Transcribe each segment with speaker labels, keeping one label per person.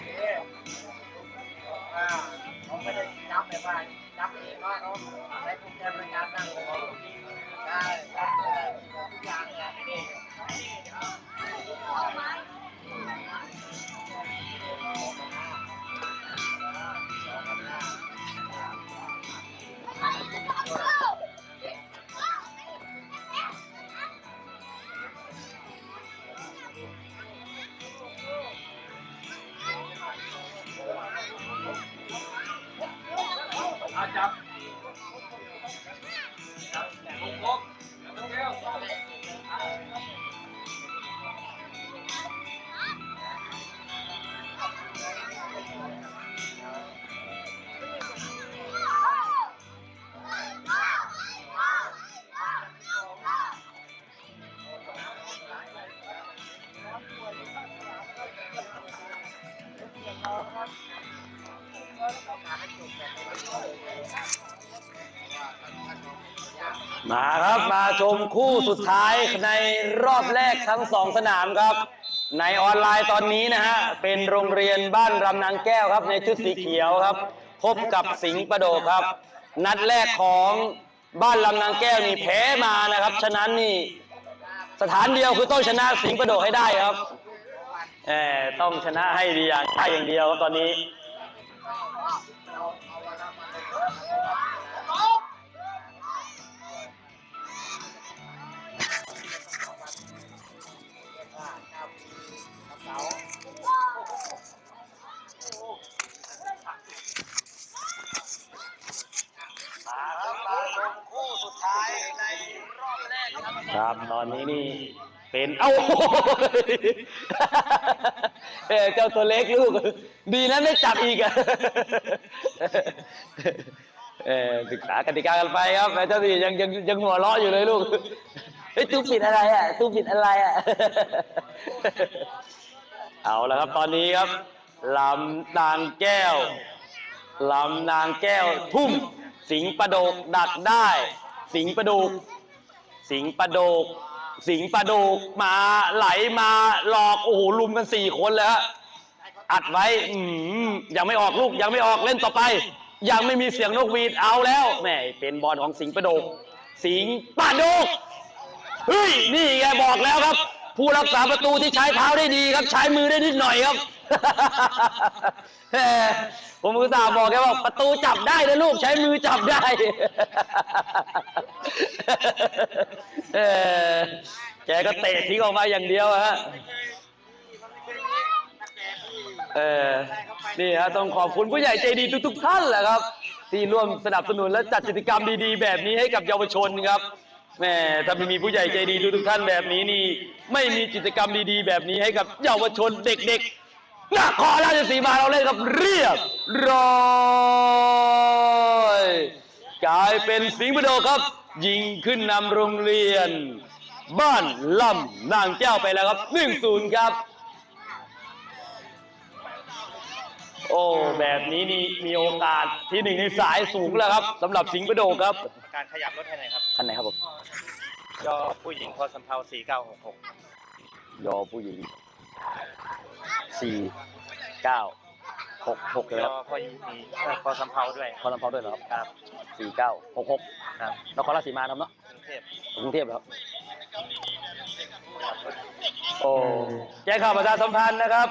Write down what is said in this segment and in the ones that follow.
Speaker 1: อ่ มา
Speaker 2: ครับมาชมคู่สุดท้ายในรอบแรกทั้งสองสนามครับ ในออนไลน์ตอนนี้นะฮะเป็นโรงเรียนบ้านรำนางแก้วครับ ในชุดสีเขียวครับ พบกับสิงห์ประโดกครับ นัดแรกของบ้านรำนางแก้วนี่แพ้มานะครับ ฉะนั้นนี่สถานเดียวคือต้องชนะสิงห์ประโดกให้ได้ครับแหมต้องชนะให้ดีอย่างได้อย่างเดียวครับตอนนี้ เอ้าเออเจ้าตัวเล็กลูก ดีนะไม่จับอีกอะเออศึกษากติกากันไปครับแต่เจ้าดียังยังยังหัวเราะอยู่เลยลูกเฮ้ยตู้ปิดอะไรอะตู้ปิดอะไรอะเอาละครับตอนนี้ครับลำนางแก้วลำนางแก้วทุ่ม สิงประโดกดักได้ สิงประโดกสิงประโดก สิงห์ประโดกมาไหลมาหลอกโอ้โหลุมกันสี่คนแล้วอัดไว้อืมยังไม่ออกลูกยังไม่ออกเล่นต่อไป ยังไม่มีเสียงนกหวีดเอาแล้วแหมเป็นบอลของสิงห์ประโดกสิงห์ประโดกเฮ้ยนี่ไงบอกแล้วครับ ผู้รักษาประตูที่ใช้เท้าได้ดีครับ ใช้มือได้นิดหน่อยครับแหมผมอุตส่าห์บอกแกว่าประตูจับได้นะลูกใช้มือจับได้แกก็เตะทิ้งออกมาอย่างเดียวฮะเออนี่ฮะต้องขอบคุณผู้ใหญ่ใจดีทุกๆท่านแหละครับ ที่ร่วมสนับสนุนและจัดกิจกรรมดีๆ แบบนี้ให้กับเยาวชนครับ แม่ถ้าไม่มีผู้ใหญ่ใจดีทุกท่านแบบนี้นี่ ไม่มีกิจกรรมดีๆ แบบนี้ให้กับเยาวชนเด็กๆนครราชสีมาเราเล่นกับเรียบร้อยกลายเป็นสิงห์บุโดครับ ยิงขึ้นนำโรงเรียน บ้านลำนางแก้วไปแล้วครับ1-0ครับ โอ้แบบนี้นี่มีโอกาสที่หนึ่งในสายสูงแล้วครับสำหรับสิงห์ประโดกครับ
Speaker 3: การขยับรถให้หน่อยครับ
Speaker 2: ท่านไหนครับผม
Speaker 3: ยอผู้หญิงพอสำเภา4966
Speaker 2: ยอผู้หญิงสี่เก้าหกหกเลย
Speaker 3: ย
Speaker 2: ค
Speaker 3: อ
Speaker 2: รับ
Speaker 3: พ่อหญิงมีเอ่อพอสำเภาด้วย
Speaker 2: พอลำพอด้วยเหรอครับ
Speaker 3: ครับ
Speaker 2: สี่เก้าหกหก
Speaker 3: ครับ
Speaker 2: นครราชสีมาครับเนาะ
Speaker 3: กรุงเทพ
Speaker 2: กรุงเทพเหรอครับ โอ้แจ้งข่าวประชาสัมพันธ์นะครับ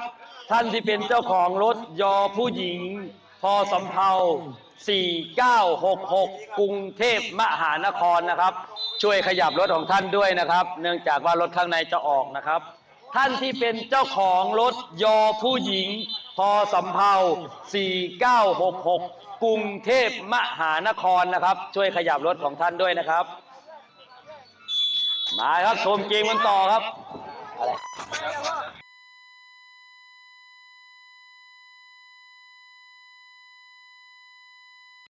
Speaker 2: ท่านที่เป็นเจ้าของรถยอผู้หญิง พอสำเภา4966 กรุงเทพมหานครนะครับ ช่วยขยับรถของท่านด้วยนะครับ เนื่องจากว่ารถข้างในจะออกนะครับ ท่านที่เป็นเจ้าของรถยอผู้หญิง พอสำเภา4966 กรุงเทพมหานครนะครับ ช่วยขยับรถของท่านด้วยนะครับ มาครับชมเกมกันต่อครับอะไร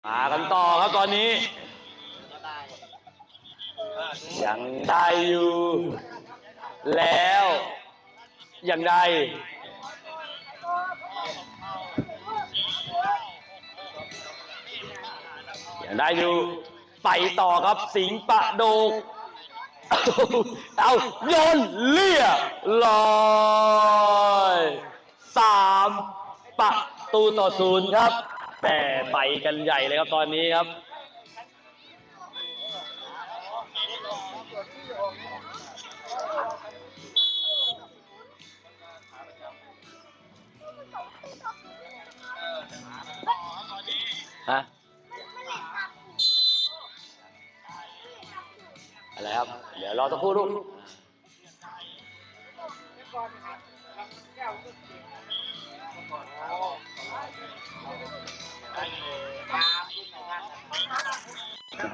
Speaker 2: มากันต่อครับตอนนี้ ยังได้อยู่ แล้วยังได้ยังได้อยู่ ไปต่อครับสิงประโดก เอาโยนเลี่ยลอยสามประตูต่อศูนย์ครับ แต่ไปกันใหญ่เลยครับตอนนี้ครับ ฮะ อะไรครับ เดี๋ยวรอสักครู่ลูก ห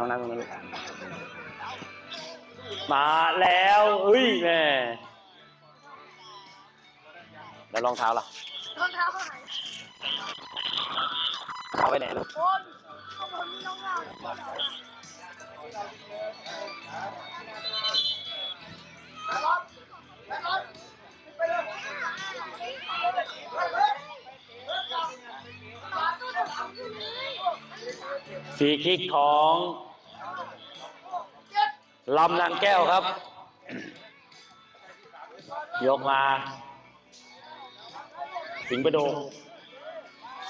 Speaker 2: ้องน้ำตรงนั้นลูกมาแล้วเอ้ยแม่แล้วรองเท้าล่ะ
Speaker 4: รองเท้าหาย
Speaker 2: เอาไปไหนลูก
Speaker 4: โอนข้างบนมีรองเท้า
Speaker 2: ฟรี คิกของลำนางแก้วครับ ยกมา สิงประโดก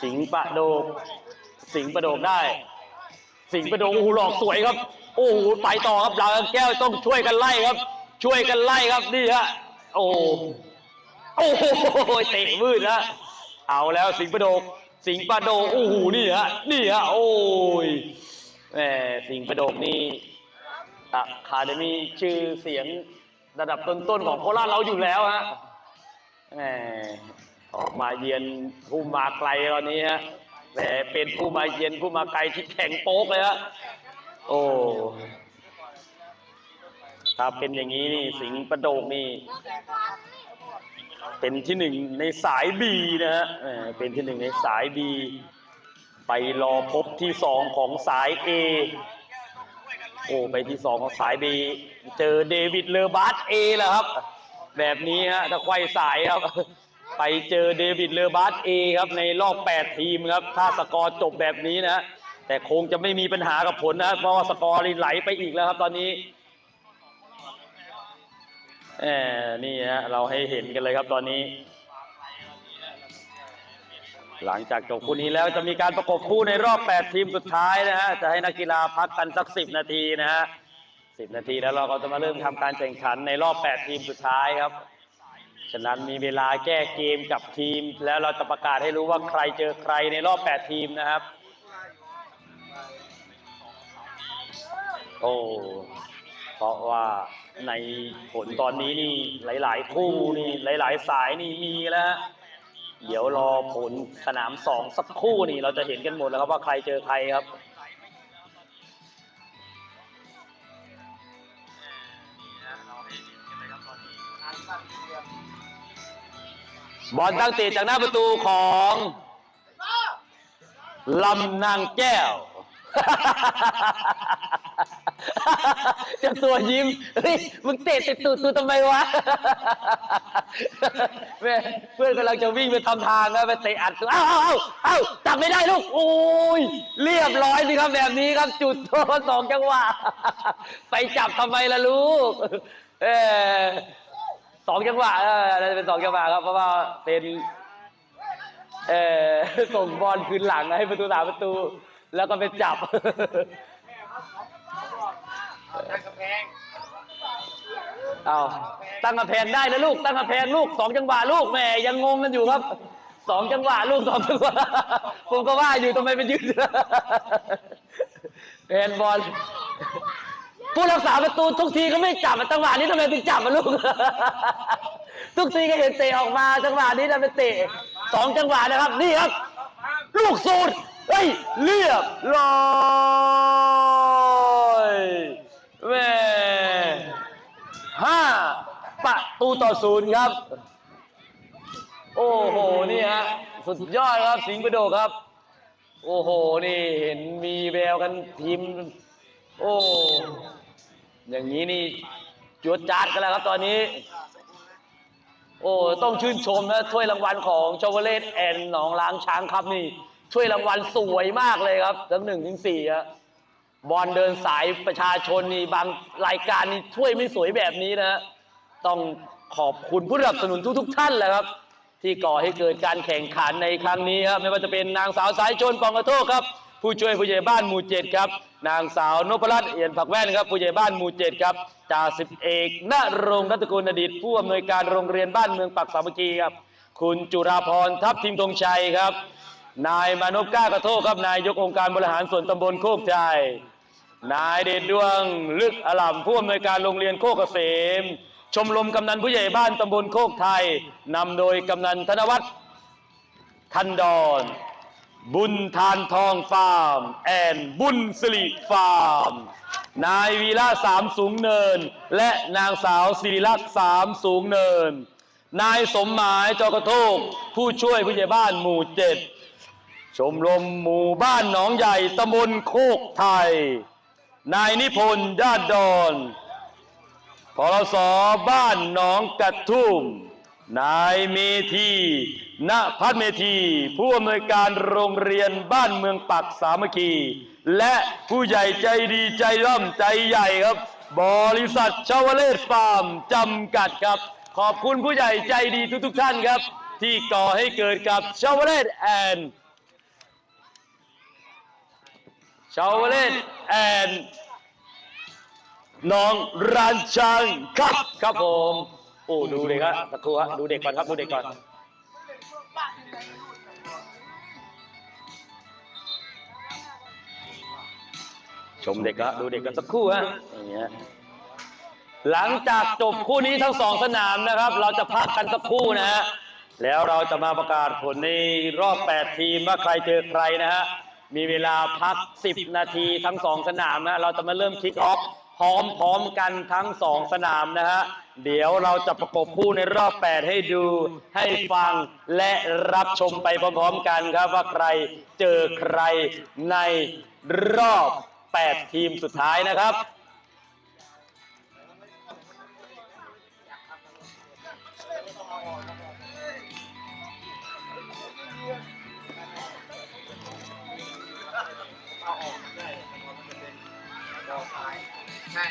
Speaker 2: สิงประโดก สิงประโดกได้ สิงประโดกโอ้โหหลอกสวยครับ โอ้โหไปต่อครับลำนางแก้วต้องช่วยกันไล่ครับ ช่วยกันไล่ครับนี่ฮะโอ้โหโอ้โหเตะมืดนะเอาแล้วสิงประโดก สิงประโดโอ้โหนี่ฮะนี่ฮะโอ้ยแหมสิงประโดนี่อะคาเดมีชื่อเสียงระดับต้นๆของโคราชเราอยู่แล้วฮะแหมออกมาเยือนผู้มาไกลตอนนี้ฮะแหมเป็นผู้มาเยือนผู้มาไกลที่แข็งโป๊กเลยฮะโอ้ถ้าเป็นอย่างนี้นี่สิงประโดกนี่ เป็นที่หนึ่งในสายบีนะฮะเป็นที่หนึ่งในสายบีไปรอพบที่สองของสายเอโอ้ไปที่สองของสายบีเจอเดวิดเลอบาร์ตเอแล้วครับ แบบนี้ฮะถ้าไขว้สายครับ ไปเจอเดวิดเลอบาร์ตเอครับในรอบ8ทีมครับ ถ้าสกอร์จบแบบนี้นะแต่คงจะไม่มีปัญหากับผลนะเพราะว่าสกอร์ไหลไปอีกแล้วครับตอนนี้ เออนี่ฮะเราให้เห็นกันเลยครับตอนนี้ หลังจากจบคู่นี้แล้วจะมีการประกบคู่ในรอบ 8 ทีมสุดท้ายนะฮะจะให้นักกีฬาพักกันสัก 10 นาทีนะฮะ10 นาทีแล้วเราก็จะมาเริ่มทำการแข่งขันในรอบ 8 ทีมสุดท้ายครับฉะนั้นมีเวลาแก้เกมกับทีม แล้วเราจะประกาศให้รู้ว่าใครเจอใครในรอบ 8 ทีมนะครับ โอ้เพราะว่า ในผลตอนนี้นี่หลาย ๆ คู่นี่หลาย ๆ สายนี่มีแล้วเดี๋ยวรอผลสนามสองสักคู่นี่เราจะเห็นกันหมดแล้วครับว่าใครเจอใครครับบอลตั้งตีจากหน้าประตูของลำนางแก้ว เจะตัวยิ้มเฮ้ยมึงเตะติดตูดตูทำไมวะแม่เพื่อนกำลังจะวิ่งไปทำทางนะไปเตะอัดตัวเอ้าเอ้าเอ้าเอ้าจับไม่ได้ลูกโอ้ยเรียบร้อยสิครับแบบนี้ครับ จุดโทษสองจังหวะไปจับทำไมล่ะลูก เออสองจังหวะเออน่าจะเป็นสองจังหวะครับเพราะว่าเป็น เออส่งบอลคืนหลังให้ประตูสามประตู แล้วก็ไปจับ
Speaker 1: ตั้งกำแพง
Speaker 2: เอาตั้งกระแพงได้นะลูก ตั้งกระแพงลูกสองจังหวะลูกแหม่ยังงงกันอยู่ครับสองจังหวะลูกสองจังหวะผมก็ว่าอยู่ทำไมไปยืนแฮนบอลผู้รักษาประตูทุกทีก็ไม่จับอะจังหวะนี้ทำไมถึงจับอะลูก ทุกทีก็เห็นเตะออกมาจังหวะนี้ทำไมเตะสองจังหวะนะครับ นี่ครับ ลูกสูตร เฮ้ยเรียบร้อยแม่ห้าประตูต่อศูนย์ครับ โอ้โห นี่ฮะ สุดยอดครับ สิงห์ประโดครับ โอ้โห นี่เห็นมีแววกันทีม โอ้ อย่างนี้นี่จวดจาดกันแล้วครับตอนนี้ โอ้ ต้องชื่นชมนะ ถ้วยรางวัลของชาวเลตแอนหนองล้างช้างครับนี่ ถ้วยรางวัลสวยมากเลยครับทั้งหนึ่งถึงสี่อะบอลเดินสายประชาชนนี่บางรายการนี่ถ้วยไม่สวยแบบนี้นะ ต้องขอบคุณผู้สนับสนุนทุกๆท่านแหละครับ ที่ก่อให้เกิดการแข่งขันในครั้งนี้ครับไม่ว่าจะเป็นนางสาวสายชนปองกระโทกครับ ผู้ช่วยผู้ใหญ่บ้านหมู่เจ็ดครับ นางสาวนพรัตน์เอียนผักแว่นครับ ผู้ใหญ่บ้านหมู่เจ็ดครับจ่าสิบเอกณรงค์รัตกุลอดีตผู้อำนวยการโรงเรียนบ้านเมืองปักสามัคคีครับ คุณจุราพรทัพทิมธงชัยครับ นายมานพก้ากระโทกครับนายยกองค์การบริหารส่วนตำบลโคกชัยนายเดชดวงลึกอลัมผู้อำนวยการโรงเรียนโคกเกษม ชมรมกำนันผู้ใหญ่บ้านตำบลโคกไทยนำโดยกำนันธนวัฒน์ทันดอนบุญทานทองฟาร์ม แอนบุญสิริฟาร์ม นายวีระสามสูงเนิน และนางสาวศิริลักษณ์สามสูงเนิน นายสมหมายจอกระโทกผู้ช่วยผู้ใหญ่บ้านหมู่เจ็ด ชมรมหมู่บ้านหนองใหญ่ตำบลโคกไทย นายนิพนธ์ญาติดอนพลสบ้านหนองกระทุ่ม นายเมธีณพัฒเมธี ผู้อำนวยการโรงเรียนบ้านเมืองปักสามัคคี และผู้ใหญ่ใจดีใจร่ำใจใหญ่ครับ บริษัทชาวเลศฟาร์มจำกัดครับ ขอบคุณผู้ใหญ่ใจดีทุกๆท่านครับ ที่ก่อให้เกิดกับชาวเลศแอน ชาวเลนแอนน้องรันชังครับครับผมโอ้ดูเด็กครับสักครู่ฮะดูเด็กก่อนครับดูเด็กก่อนชมเด็กครับดูเด็กกันสักครู่ฮะอย่างเงี้ยหลังจากจบคู่นี้ทั้งสองสนามนะครับ เราจะพักกันสักครู่นะฮะแล้วเราจะมาประกาศผลในรอบ 8 ทีมว่าใครเจอใครนะฮะ มีเวลาพัก 10 นาทีทั้งสองสนามนะเราจะมาเริ่มคิกออฟพร้อมๆกันทั้งสองสนามนะฮะเดี๋ยวเราจะประกบคู่ในรอบ 8 ให้ดู ให้ฟังและรับชมไปพร้อมๆกันครับว่าใครเจอใครในรอบ 8 ทีมสุดท้ายนะครับ
Speaker 1: ใช่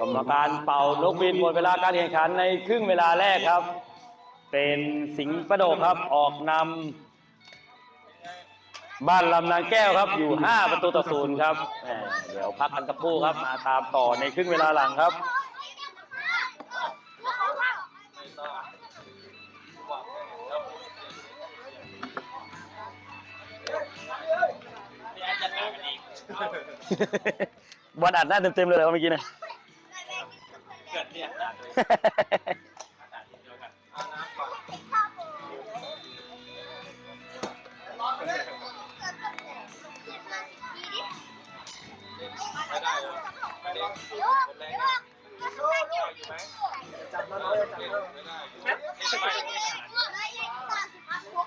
Speaker 2: กรรมการเป่านกบินหมดเวลาการแข่งขันในครึ่งเวลาแรกครับ เป็นสิงห์ประโดกครับออกนำบ้านลำนางแก้วครับอยู่ 5 ประตูต่อศูนย์ครับแหมเดี๋ยวพักกันสักครู่ครับมาตามต่อในครึ่งเวลาหลังครับ บอลอัดหน้าเต็มๆเลยเหรอเมื่อกี้นะ
Speaker 3: เกิดเนี่ย
Speaker 1: จับมันเลยจับมัน
Speaker 4: เมา
Speaker 2: ชม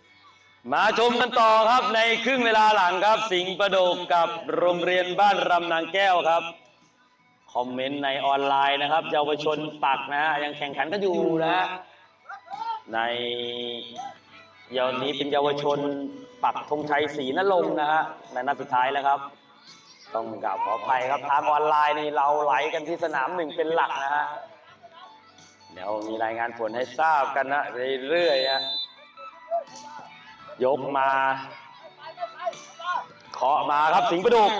Speaker 2: มาชมกันต่อครับในครึ่งเวลาหลังครับ สิงห์ประโดกกับโรงเรียนบ้านรำนางแก้วครับ คอมเมนต์ในออนไลน์นะครับ เยาวชนปักนะฮะยังแข่งขันกันอยู่นะฮะในเยาวนี้เป็นเยาวชนปักธงชัยศรีนรงค์นะฮะในนัดสุดท้ายแล้วครับ ต้องกราบขออภัยครับทางออนไลน์นี่เราไหลกันที่สนามหนึ่งเป็นหลักนะฮะเดี๋ยวมีรายงานผลให้ทราบกันนะเรื่อยๆฮะ ยกมาเคาะมาครับสิงห์ประดุก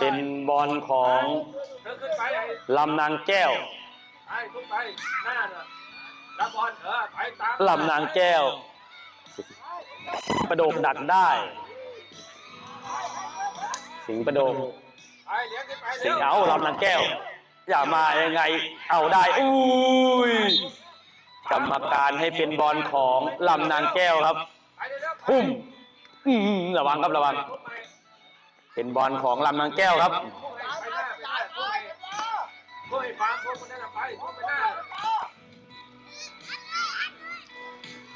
Speaker 2: เป็นบอลของลำนางแก้ว
Speaker 3: ลำ
Speaker 2: นางแก้ว ประโดกดักได้ สิงประโดกสิงเอาลำนางแก้ว อย่ามายังไง เอาได้ อุ้ย กรรมการให้เป็นบอลของลำนางแก้วครับ
Speaker 3: ไปเร็วๆ
Speaker 2: พุ่มอืมระวังครับระวัง เป็นบอลของลำนางแก้วครับ
Speaker 3: ไปหน้าไปหน้าไปพุ่งให้ฟังพุ่งคนนั้นน่ะไปพุ่งไปหน้า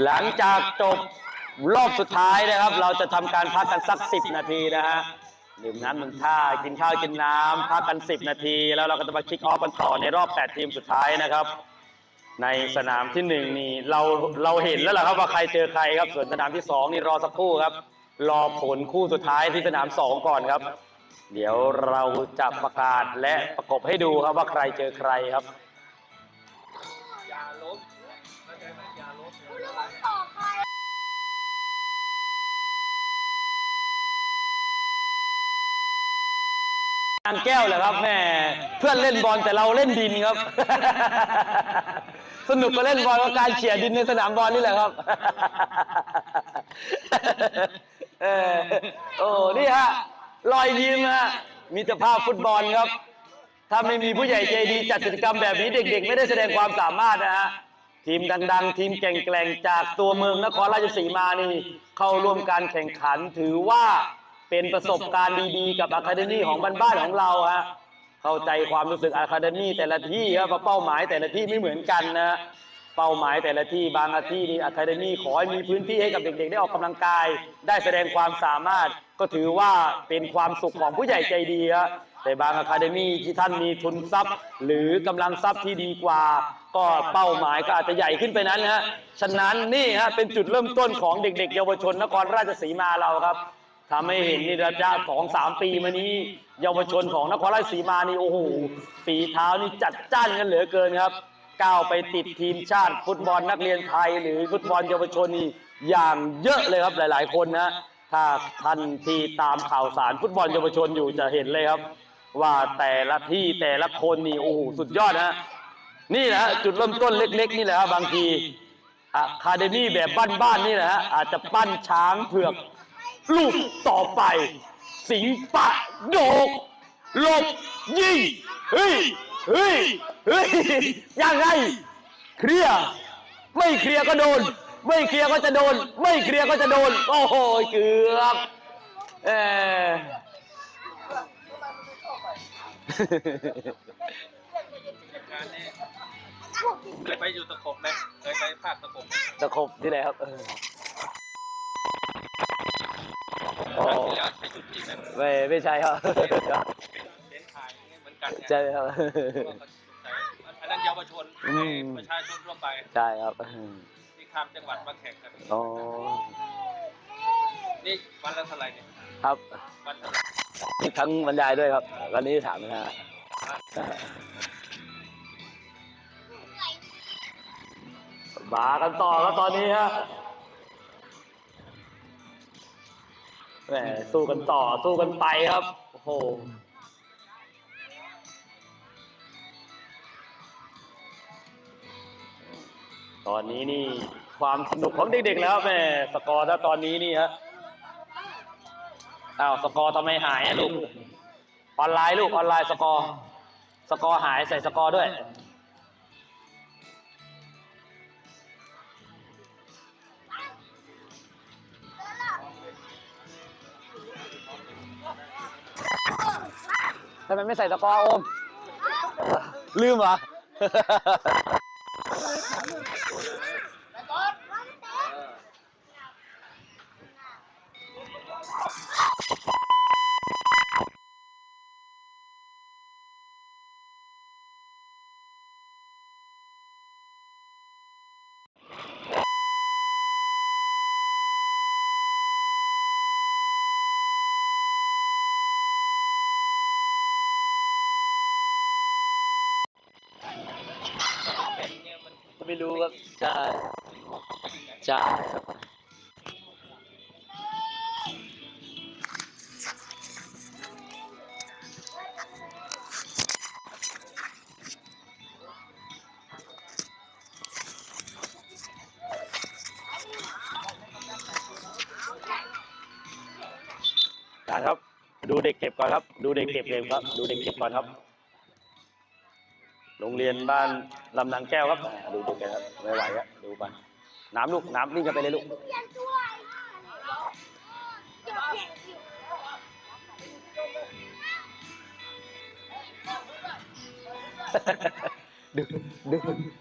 Speaker 2: หลังจากจบรอบสุดท้ายนะครับ เราจะทำการพักกันสักสิบนาทีนะฮะดื่มน้ำหนึ่งท่ากินข้าวกินน้ำพักกันสิบนาที แล้วเราก็จะมาคิกออฟกันต่อในรอบแปดทีมสุดท้ายนะครับ ในสนามที่หนึ่งนี่เราเราเห็นแล้วล่ะครับว่าใครเจอใครครับ ส่วนสนามที่สองนี่รอสักครู่ครับ รอผลคู่สุดท้ายที่สนามสองก่อนครับ เดี๋ยวเราจะประกาศและประกบให้ดูครับว่าใครเจอใครครับ
Speaker 3: อย่าล้มเข้าใจไหมอย่าล้ม
Speaker 4: คุณรู้ว่าต่อใคร
Speaker 2: นางแก้วเหรอครับแม่เพื่อนเล่นบอลแต่เราเล่นดินครับ สนุกกว่าเล่นบอลกับการเขี่ยดินในสนามบอลนี่แหละครับเออโอ้นี่ฮะรอยยิ้มฮะมีแต่ภาพฟุตบอลครับ ถ้าไม่มีผู้ใหญ่ใจดีจัดกิจกรรมแบบนี้เด็ก ๆ ไม่ได้แสดงความสามารถนะฮะทีมดังๆ ทีมแกร่งๆ จากตัวเมืองนครราชสีมานี่ เข้าร่วมการแข่งขันถือว่าเป็นประสบการณ์ดีๆ กับอะคาเดมี่ของบ้านๆของเราฮะ เข้าใจความรู้สึกอะคาเดมี่แต่ละที่ครับว่าเป้าหมายแต่ละที่ไม่เหมือนกันนะเป้าหมายแต่ละที่บางอาที่นี่อะคาเดมี่ขอให้มีพื้นที่ให้กับเด็กๆ ได้ออกกำลังกาย ได้แสดงความสามารถก็ถือว่าเป็นความสุขของผู้ใหญ่ใจดีครับแต่บางอะคาเดมี่ที่ท่านมีทุนทรัพย์ หรือกำลังทรัพย์ที่ดีกว่า ก็เป้าหมายก็อาจจะใหญ่ขึ้นไปนั้นฮะฉะนั้นนี่ฮะเป็นจุดเริ่มต้นของเด็ก ๆ เยาวชนนครราชสีมาเราครับ ทำให้เห็นนี่ระยะสองสามปีมานี้ เยาวชนของนครราชสีมานี่โอ้โหฝีเท้านี่จัดจ้านกันเหลือเกินครับ ก้าวไปติดทีมชาติ ฟุตบอลนักเรียนไทย หรือฟุตบอลเยาวชนนี่อย่างเยอะเลยครับหลาย ๆ คนนะถ้าท่านทีตามข่าวสารฟุตบอลเยาวชนอยู่จะเห็นเลยครับ ว่าแต่ละที่แต่ละคนนี่โอ้โหสุดยอดนะนี่แหละฮะจุดเริ่มต้นเล็ก ๆ นี่แหละครับบางทีอะคาเดมี่แบบบ้านๆนี่แหละฮะอาจจะปั้นช้างเผือก ลูกต่อไป สิงปะโดกหลบยิงเฮ้ยเฮ้ยเฮ้ยยังไงเคลียร์ไม่เคลียร์ก็โดน ไม่เคลียร์ก็จะโดน ไม่เคลียร์ก็จะโดน โอ้โหเกือบเออ
Speaker 3: การนี้เคยไปอยู่ตะขบไหมเคยไปภาคตะขบไหม
Speaker 2: ตะขบที่ไหนครับเอออ๋อ
Speaker 3: อยากไปจุดจีนนั้น
Speaker 2: ไม่ไม่ใช่ครับ
Speaker 3: เส้นทางนี่เหมือนกันไง
Speaker 2: ใช่ครับ
Speaker 3: อันนั้นเยาวชน
Speaker 2: อืม
Speaker 3: ประชาชนทั่วไป
Speaker 2: ใช่ครับ
Speaker 3: ที่ข้ามจังหวัดมาแข่งกัน
Speaker 2: อ๋อ
Speaker 3: นี่วันละเท่าไหร่เนี่ย
Speaker 2: ครับ
Speaker 3: วันเท่าไหร่
Speaker 2: ทั้งบรรยายด้วยครับ วันนี้ถามนะฮะมากันต่อครับตอนนี้ฮะ แหมสู้กันต่อสู้กันไปครับ โอ้โหตอนนี้นี่ความสนุกของเด็กๆแล้วแม่สกอร์ถ้าตอนนี้นี่ฮะอ้าวสกอร์ทำไมหายลูกออนไลน์ลูกออนไลน์สกอร์สกอร์หายใส่สกอร์ด้วย ทำไมไม่ใส่ตะกร้อโอมลืมเหรอ ดูเด็กเก็บก่อนครับ ดูเด็กเก็บเลยครับ ดูเด็กเก็บก่อนครับ โรงเรียนบ้านลำนางแก้วครับ ดูเด็กกันครับไม่ไหวครับดูไปน้ำลูกน้ำวิ่งกันไปเลยลูก
Speaker 4: ดู
Speaker 2: ดู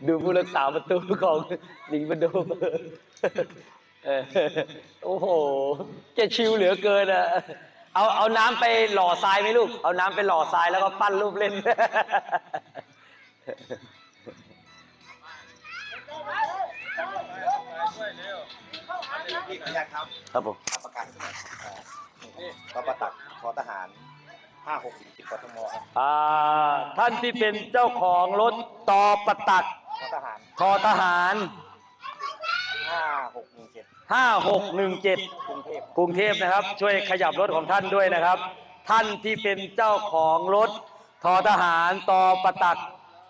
Speaker 2: ดูผู้รักษาประตูของสิงประดูเออโอ้โหแกชิวเหลือเกินอะ เอาเอาน้ำไปหล่อทรายไหมลูก เอาน้ำไปหล่อทรายแล้วก็ปั้นรูปเล่น
Speaker 1: ช่วยร็วา
Speaker 2: ครับครัผม
Speaker 1: ข้าประกันก็ประตักคอทหารห้าหกทมครับ
Speaker 2: อ่าท่านที่เป็นเจ้าของรถต่อประตัก
Speaker 1: คอทหาร
Speaker 2: คอทหาร
Speaker 1: ห้าหก
Speaker 2: 5617
Speaker 1: กรุงเทพ
Speaker 2: กรุงเทพนะครับ ช่วยขยับรถของท่านด้วยนะครับ ท่านที่เป็นเจ้าของรถทอทหารตอประตัก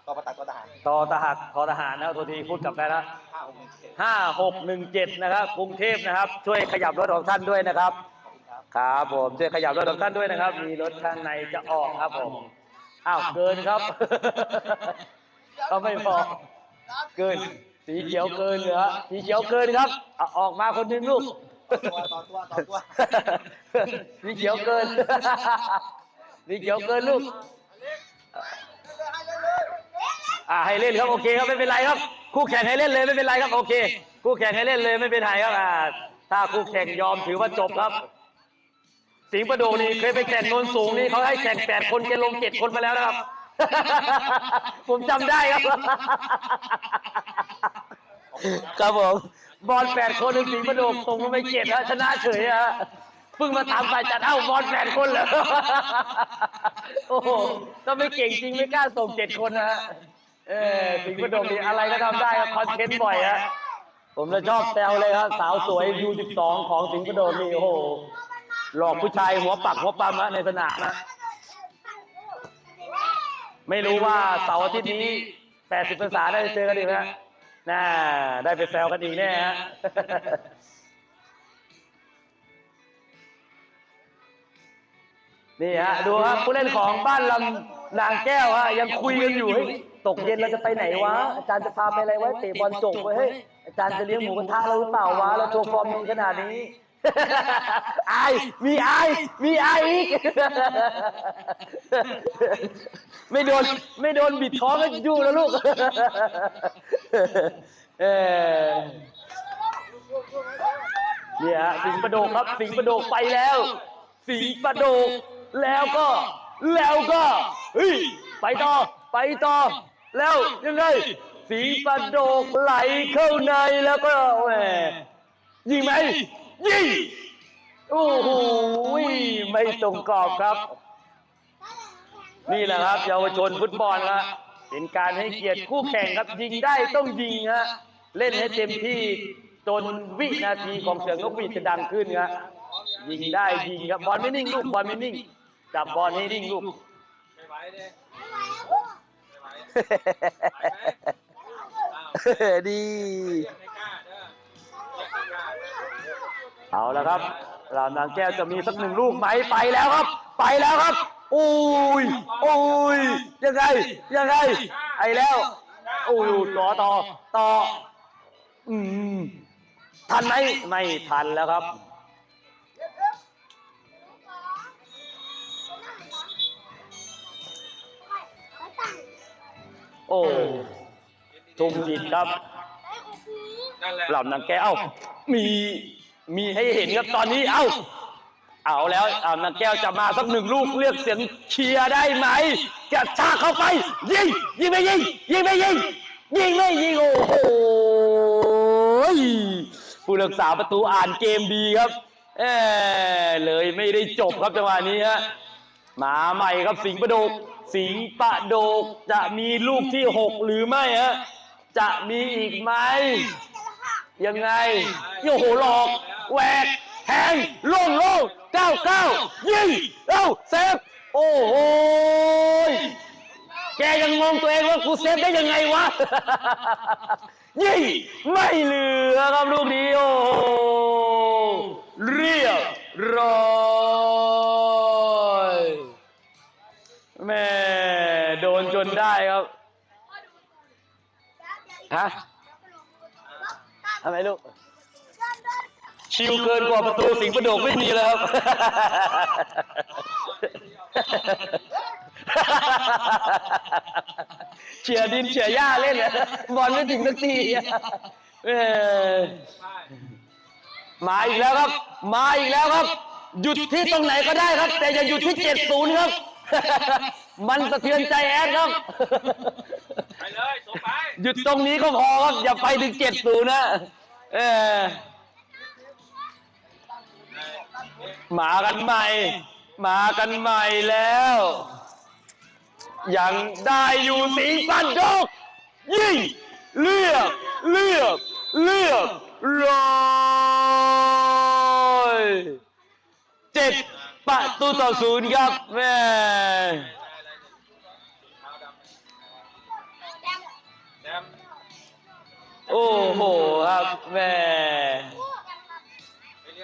Speaker 1: ก็ประตักก็ทหาร
Speaker 2: ตอทหักทอทหารนะครับโทษทีพูดกลับได้นะ
Speaker 1: ห้าหกหนึ่งเจ็ด
Speaker 2: 5617 นะครับ กรุงเทพนะครับ ช่วยขยับรถของท่านด้วยนะครับ
Speaker 1: ขอบคุณครับ
Speaker 2: ครับผมช่วยขยับรถของท่านด้วยนะครับ มีรถข้างในจะออกครับผมอ้าวเกินครับ ก็ไม่พอเกิน สีเขียวเกินเหลือสีเขียวเกินครับเอาออกมาคนหนึงลูก
Speaker 1: ตัวต่อตัวต่อตัว
Speaker 2: สีเขียวเกิน สีเขียวเกินลูก อ่าให้เล่นครับโอเคครับไม่เป็นไรครับ คู่แข่งให้เล่นเลยไม่เป็นไรครับโอเค คู่แข่งให้เล่นเลยไม่เป็นไรครับอ่าถ้าคู่แข่งยอมถือว่าจบครับ สิงห์ประโดงนี่เคยไปแข่งโนนสูงนี่เขาให้แข่งแปดคนแกลงเจ็ดคนมาแล้วนะครับ ผมจำได้ครับ ครับผม บอลแปดคนในสิงห์ประโดงส่งมาไปเจ็ดแล้วชนะเฉยฮะเพิ่งมาถามฝ่ายจัดเอ้าบอลแปดคนเหรอโอ้โหก็ไม่เก่งจริงไม่กล้าส่งเจ็ดคนนะฮะเออสิงห์ประโดงนี่อะไรก็ทำได้ครับคอนเทนต์บ่อยฮะผมจะชอบแซวเลยครับ สาวสวยยูสิบสองของสิงห์ประโดงนี่โอ้โหหลอกผู้ชายหัวปักหัวปั๊มนะในสนามนะ ไม่รู้ว่าเสาร์อาทิตย์นี้ 80ภาษาได้เจอกันอีกไหมฮะน่าได้ไปแซวกันอีกแน่ฮะ นี่ฮะดูครับผู้เล่นของบ้านลำนางแก้วฮะยังคุยกันอยู่เฮ้ยตกเย็นเราจะไปไหนวะอาจารย์จะพาไปอะไรไว้เตะบอลจบไว้เฮ้ยอาจารย์จะเลี้ยงหมูกระทะเราหรือเปล่าวะเราโชว์ฟอร์มดีขนาดนี้ อายมีอายมีอายอีกไม่โดนไม่โดนบิดท้องก็ยู่แล้วลูก เออเนี่ยสิงประโดกครับ สิงประโดกไปแล้ว สิงประโดกแล้วก็ แล้วก็เฮ้ยไปต่อไปต่อ แล้วยังไง สิงประโดกไหลเข้าในแล้วก็แหมยิงไหม ยิงโอ้โหไม่ตรงกรอบครับ นี่แหละครับ เยาวชนฟุตบอลครับเป็นการให้เกียรติคู่แข่งครับยิงได้ต้องยิงฮะเล่นให้เต็มที่จนวินาทีของเสียงนกหวีดจะดังขึ้นครับยิงได้ยิงครับบอลไม่นิ่งลูกบอลไม่นิ่งจับบอลให้นิ่งลูก
Speaker 3: ไม่ไหวเด้ เอา
Speaker 2: แล้วครับรามนางแก้วจะมีสักหนึ่งลูกไหมไปแล้วครับ ไปแล้วครับอุ้ยอุ้ยยังไงยังไงไอแล้วอุ้ยต่อต่อต่ออืมทันไหมไม่ทันแล้วครับ
Speaker 4: แล้วตั้ง
Speaker 2: โอ้ทุ่มจิตครับ
Speaker 4: ได้โอ้โห
Speaker 3: นั่นแหละ
Speaker 2: เหล่านางแก้วเอ้ามี มีให้เห็นครับตอนนี้เอ้า เอาแล้วเอานางแก้วจะมาสักหนึ่งลูกเรียกเสียงเชียร์ได้ไหมกระชากเข้าไป ยิงยิงไม่ยิงยิงไม่ยิงยิงไม่ยิงโอ้โหผู้รักษาประตูอ่านเกมดีครับเออเลยไม่ได้จบครับจังหวะนี้ฮะมาใหม่ครับสิงประโดก สิงประโดกจะมีลูกที่หกหรือไม่ฮะจะมีอีกไหมยังไงโอ้โหหลอก แหวกแทงโล่งโล่งเก้าเก้ายิงเอ้าเซฟโอ้โหแกยังงงตัวเองว่ากูเซฟได้ยังไงวะยิงไม่เหลือครับลูกนี้โอ้เรียบร้อยแม่โดนจนได้ครับฮะทำไมลูก ชิวเกินกว่าประตูสิงห์ประโดกไม่มีแล้วครับ เฉียดินเฉียหญ้าเล่นอะบอลไม่ถึงสักทีอะเออมาอีกแล้วครับ มาอีกแล้วครับ หยุดที่ตรงไหนก็ได้ครับ แต่อย่าหยุดที่เจ็ดศูนย์ครับ มันสะเทือนใจแอดครับ
Speaker 3: ไปเลยส่งไป
Speaker 2: หยุดตรงนี้ก็พอครับ อย่าไปถึงเจ็ดศูนย์นะ เออ มากันใหม่ มากันใหม่แล้ว ยังได้อยู่สีสันโดกยิงเลือกเลือกเลือกร้อยเจ็ดประตูต่อศูนย์ครับแม่
Speaker 3: แดม
Speaker 2: โอ้โหครับแม่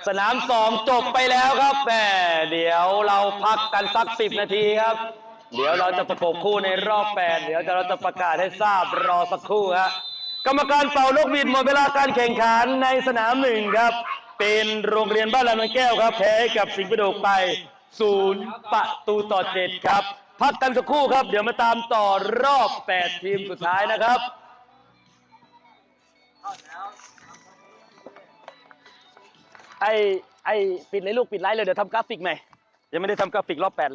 Speaker 2: สนามสองจบไปแล้วครับแม่เดี๋ยวเราพักกันสักสิบนาทีครับ เดี๋ยวเราจะประกบคู่ในรอบแปดเดี๋ยวเราจะประกาศให้ทราบรอสักครู่ฮะกรรมการเป่านกหวีดหมดเวลาการแข่งขันในสนามหนึ่งครับ เป็นโรงเรียนบ้านลำนางแก้วครับแพ้กับสิงห์ประโดกไปศูนย์ประตูต่อเจ็ดครับ พักกันสักครู่ครับ เดี๋ยวมาตามต่อรอบแปดทีมสุดท้ายนะครับ ไอไอปิดเลยลูกปิดไลฟ์เลยเดี๋ยวทำกราฟิกใหม่ยังไม่ได้ทำกราฟิกรอบแปดเลย